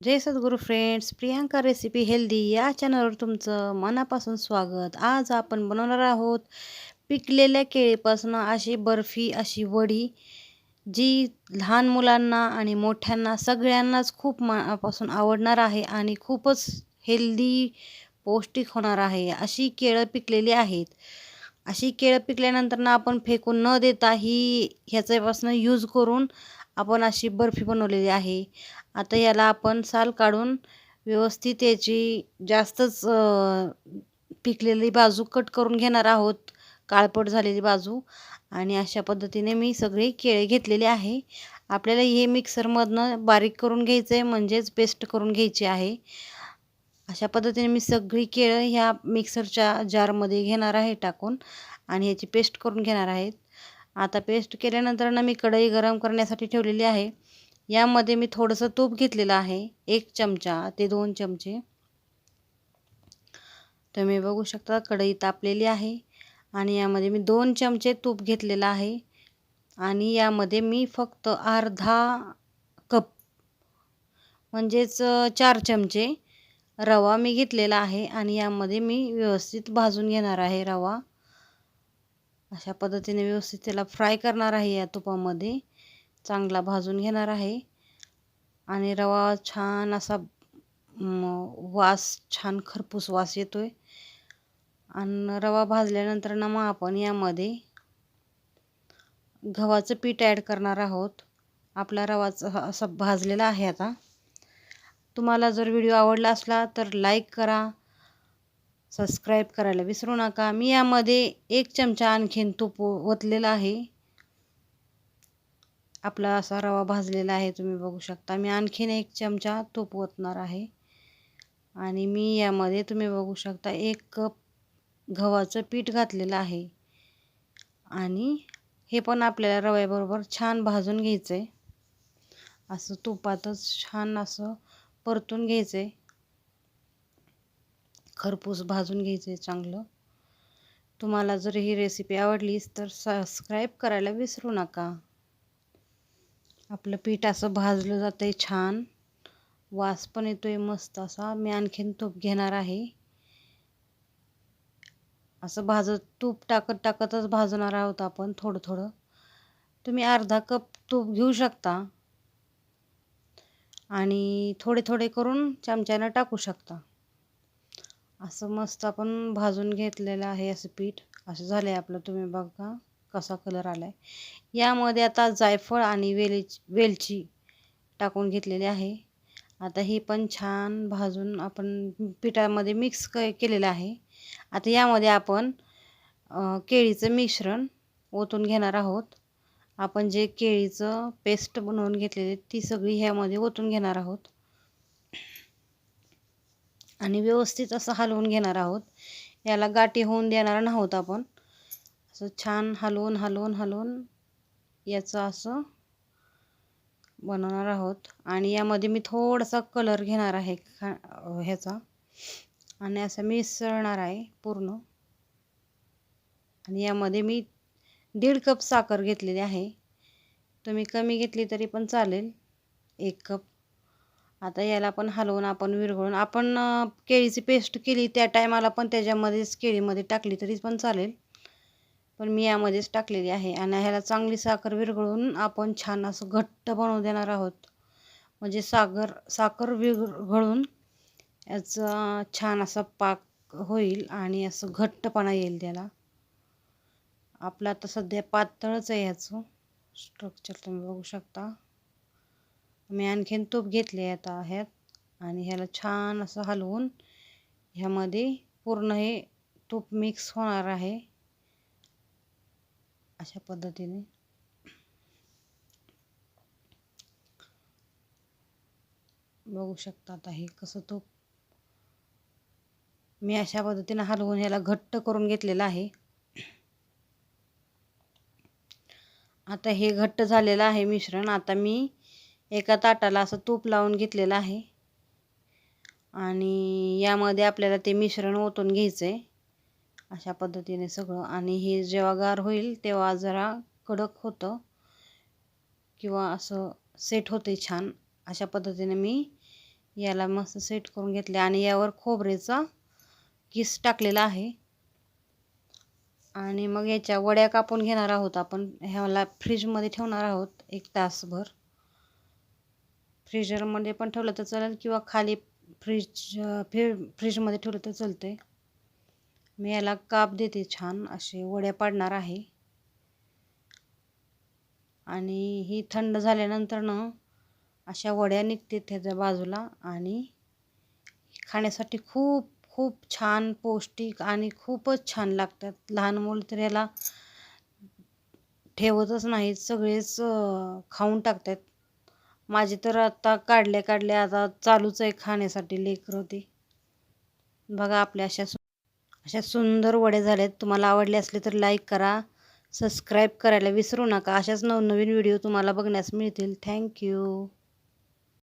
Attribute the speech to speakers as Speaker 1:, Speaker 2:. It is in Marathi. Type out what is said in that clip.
Speaker 1: जय सद्गुरू फ्रेंड्स प्रियांका रेसिपी हेल्दी या चॅनलवर तुमचं मनापासून स्वागत. आज आपण बनवणार आहोत पिकलेल्या केळीपासून अशी बर्फी अशी वडी जी लहान मुलांना आणि मोठ्यांना सगळ्यांनाच खूप मनापासून आवडणार आहे आणि खूपच हेल्दी पौष्टिक होणार आहे. अशी केळं पिकलेली आहेत. अशी केळं पिकल्यानंतर ना आपण फेकून न देता ही ह्याच्यापासून यूज करून आपण अशी बर्फी बनवलेली आहे. आता याला आपण साल काढून व्यवस्थित याची जास्तच पिकलेली बाजू कट करून घेणार आहोत. काळपट झालेली बाजू. आणि अशा पद्धतीने मी सगळी केळे घेतलेली आहे. आपल्याला हे मिक्सरमधनं बारीक करून घ्यायचं आहे म्हणजेच पेस्ट करून घ्यायची आहे. अशा पद्धतीने मी सगळी केळं ह्या मिक्सरच्या जारमध्ये घेणार आहे टाकून. आणि ह्याची पेस्ट करून घेणार आहेत. आता पेस्ट केल्यानंतर ना मी कढई गरम करण्यासाठी ठेवलेली आहे. यामध्ये मी थोडंसं तूप घेतलेलं आहे. एक चमचा ते दोन चमचे. तुम्ही बघू शकता कढई तापलेली आहे. आणि यामध्ये मी दोन चमचे तूप घेतलेलं आहे. आणि यामध्ये मी फक्त अर्धा कप म्हणजेच चार चमचे रवा मी घेतलेला आहे. आणि यामध्ये मी व्यवस्थित भाजून घेणार आहे रवा. अशा पद्धतीने व्यवस्थित त्याला फ्राय करणार आहे या तुपामध्ये. चांगला भाजून घेणार आहे. आणि रवा छान असा वास छान खरपूस वास येतो आहे आणि रवा भाजल्यानंतर ना मग आपण यामध्ये गव्हाचं पीठ ॲड करणार आहोत. आपला रवाचा असा भाजलेला आहे आता. तुम्हाला जर व्हिडिओ आवडला असला तर लाईक करा. सबस्क्राईब करायला विसरू नका. मी यामध्ये एक चमचा आणखीन तूप ओतलेला आहे. आपला असा रवा भाजलेला आहे तुम्ही बघू शकता. मी आणखीन एक चमचा तूप ओतणार आहे. आणि मी यामध्ये तुम्ही बघू शकता एक कप गव्हाचं पीठ घातलेलं आहे. आणि हे पण आपल्याला रव्याबरोबर छान भाजून घ्यायचं आहे असं तुपातच छान असं परतून घ्यायचं आहे खरपूस भाजून घ्यायचं आहे चांगलं. तुम्हाला जर ही रेसिपी आवडलीच तर सबस्क्राईब करायला विसरू नका. आपलं पीठ असं भाजलं जातं आहे छान. वास पण येतो आहे मस्त असा. मी आणखीन तूप घेणार आहे. असं भाजत तूप टाकत टाकतच भाजणार आहोत आपण थोडं थोडं. तुम्ही अर्धा कप तूप घेऊ शकता. आणि थोडे थोडे करून चमच्यानं टाकू शकता. असं मस्त आपण भाजून घेतलेलं आहे असं पीठ. असं झालं आहे आपलं. तुम्ही बघा कसा कलर आला आहे यामध्ये आता जायफळ आणि वेलीची वेलची टाकून घेतलेली आहे. आता ही पण छान भाजून आपण पिठामध्ये मिक्स क केलेलं आहे. आता यामध्ये आपण केळीचं मिश्रण ओतून घेणार आहोत. आपण जे केळीचं पेस्ट बनवून घेतलेली ती सगळी ह्यामध्ये ओतून घेणार आहोत. आणि व्यवस्थित असं हलवून घेणार आहोत. याला गाठी होऊन देणार नाहोत आपण. असं छान हलवून हलवून हलवून याचं असं बनवणार आहोत. आणि यामध्ये मी थोडासा कलर घेणार आहे खा ह्याचा. आणि असं मिसळणार आहे पूर्ण. आणि यामध्ये मी दीड कप साखर घेतलेली आहे. तुम्ही कमी घेतली तरी पण चालेल. एक कप. आता याला पण हलवून आपण विरघळून आपण केळीची पेस्ट केली त्या टायमाला पण त्याच्यामध्येच केळीमध्ये टाकली तरी पण चालेल. पण मी यामध्येच टाकलेली आहे आणि ह्याला चांगली साखर विरघळून आपण छान असं घट्ट बनवून देणार आहोत. म्हणजे साखर साखर विरघळून याचा छान असा पाक होईल आणि असं घट्टपणा येईल त्याला. आपलं आता सध्या पातळच आहे याचं. स्ट्रक्चर तुम्ही बघू शकता. मी आणखीन तूप घेतले आता ह्यात आणि ह्याला छान असं हलवून ह्यामध्ये पूर्ण हे तूप मिक्स होणार आहे. अशा पद्धतीने. बघू शकता आता हे कसं तूप. मी अशा पद्धतीनं हलवून ह्याला घट्ट करून घेतलेलं आहे. आता हे घट्ट झालेलं आहे मिश्रण. आता मी एका ताटाला असं तूप लावून घेतलेलं आहे. आणि यामध्ये आपल्याला ते मिश्रण ओतून घ्यायचं आहे अशा पद्धतीने सगळं. आणि हे जेव्हा गार होईल तेव्हा जरा कडक होतं. किंवा असं सेट होते छान. अशा पद्धतीने मी याला मस्त सेट करून घेतले आणि यावर खोबरेचा किस टाकलेला आहे. आणि मग याच्या वड्या कापून घेणार आहोत आपण. ह्याला फ्रीजमध्ये ठेवणार आहोत एक तासभर. फ्रीजरमध्ये पण ठेवलं तर चालेल किंवा खाली फ्रीज फ्री फ्रीजमध्ये ठेवलं तर चालते मी याला काप देते छान असे वड्या पाडणार आहे. आणि ही थंड झाल्यानंतर ना अशा वड्या निघते त्याच्या बाजूला आणि खाण्यासाठी खूप खूप छान पौष्टिक आणि खूपच छान लागतात. लहान मुलं तर याला ठेवतच नाहीत सगळेच खाऊन टाकतात. माझे तर आता काढले काढले आता चालूच आहे खाण्यासाठी लेकरं ते बघा आपल्या अशा अशा सुंदर वडे झालेत तुम्हाला आवडले असले तर लाईक करा सबस्क्राईब करायला विसरू नका. अशाच नवनवीन व्हिडिओ तुम्हाला बघण्यास मिळतील. थँक्यू